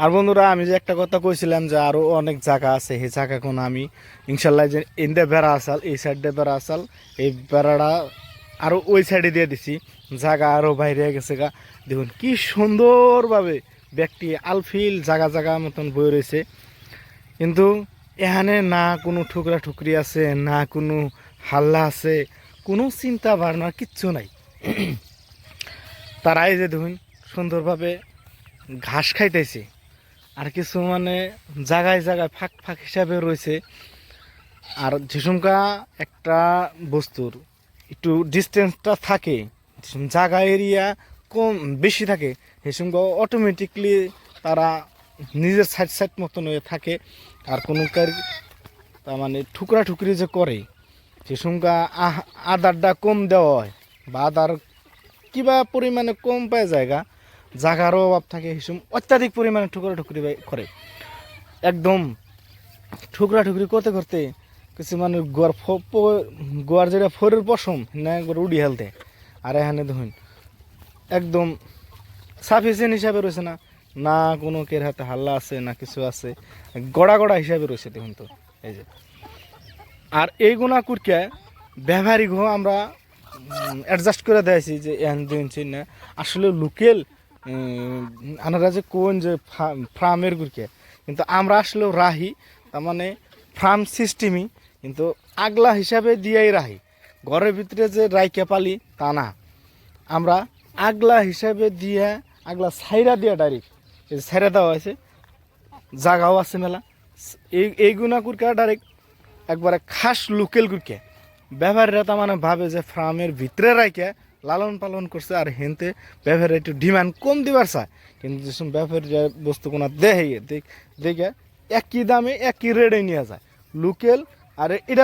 আর বন্ধুরা, আমি যে একটা কথা কইছিলাম যে আরও অনেক জায়গা আছে সেই জায়গা কোন আমি ইনশাল্লাহ যে ইন্দে বেড়া আসাল, এই সাইডে বেড়া আসাল, এই বেড়াটা আরও ওই সাইডে দিয়ে দিছি। জায়গা আরও বাইরে গেছে গা। দেখুন, কি সুন্দরভাবে ব্যক্তি আলফিল জায়গা জায়গা মতন বই রয়েছে। কিন্তু এখানে না কোনো ঠুকরা ঠুকরি আছে, না কোনো হাল্লা আছে, কোনো চিন্তা ভাবনা কিচ্ছু নাই। তারাই যে দেখুন, সুন্দরভাবে ঘাস খাইতেছে। আর কিছু মানে জায়গায় জায়গায় ফাঁক ফাঁক হিসাবে রয়েছে। আর ঝিসুমকা একটা বস্তুর একটু ডিস্টেন্সটা থাকে, জায়গা এরিয়া কম, বেশি থাকে। হেসুমকা অটোমেটিকলি তারা নিজের সাইড সাইড মতন হয়ে থাকে। আর কোনো তার মানে ঠুকরা ঠুকরি যে করে হেসুমকা আহ- আদারটা কম দেওয়া হয়। বা আদার কিবা পরিমাণে কম পায় জায়গা। জায়গারও অভাব থাকে, হিসুম অত্যাধিক পরিমাণে ঠুকরা ঠুকরি করে। একদম ঠুকরা ঠুকরি করতে করতে কিছু মানে গোয়ার গোয়ার যেটা ফোরের পশম, না একবার উড়ি হেলতে। আর এখানে দেখুন, একদম সাফিসিয়েন্ট হিসাবে রয়েছে না না কোনো কের হাতে হাল্লা আছে, না কিছু আছে, গড়া গড়া হিসাবে রয়েছে দেখুন তো, এই যে। আর এই গুণা কুরকে ব্যবহারিক আমরা অ্যাডজাস্ট করে দিয়েছি যে এন দিনছি না। আসলে লোকেল আনারা যে কোন যে ফার্মের গুরকে। কিন্তু আমরা আসলেও রাহি, তার মানে ফার্ম সিস্টেমই, কিন্তু আগলা হিসাবে দিয়েই রাহি। ঘরের ভিতরে যে রাইকে পালি, তা না। আমরা আগলা হিসাবে দিয়ে, আগলা সাইরা দিয়ে ডাইরেক্ট সাইরা দেওয়া হয়েছে, জাগাও আছে মেলা। এই এই গুণা কুরকা ডাইরেক্ট একবারে খাস লোকেল গুরকে। ব্যবহারীরা তার মানে ভাবে যে ফার্মের ভিতরে রাইকে লালন পালন করছে আর হেনতে ব্যবহারে একটু ডিমান্ড কম দিবার চায়। কিন্তু যেসব ব্যবহারীরা বস্তু কোনো দেহে দেখে একই দামে একই রেটে নিয়ে যায়। লোকেল, আর এটা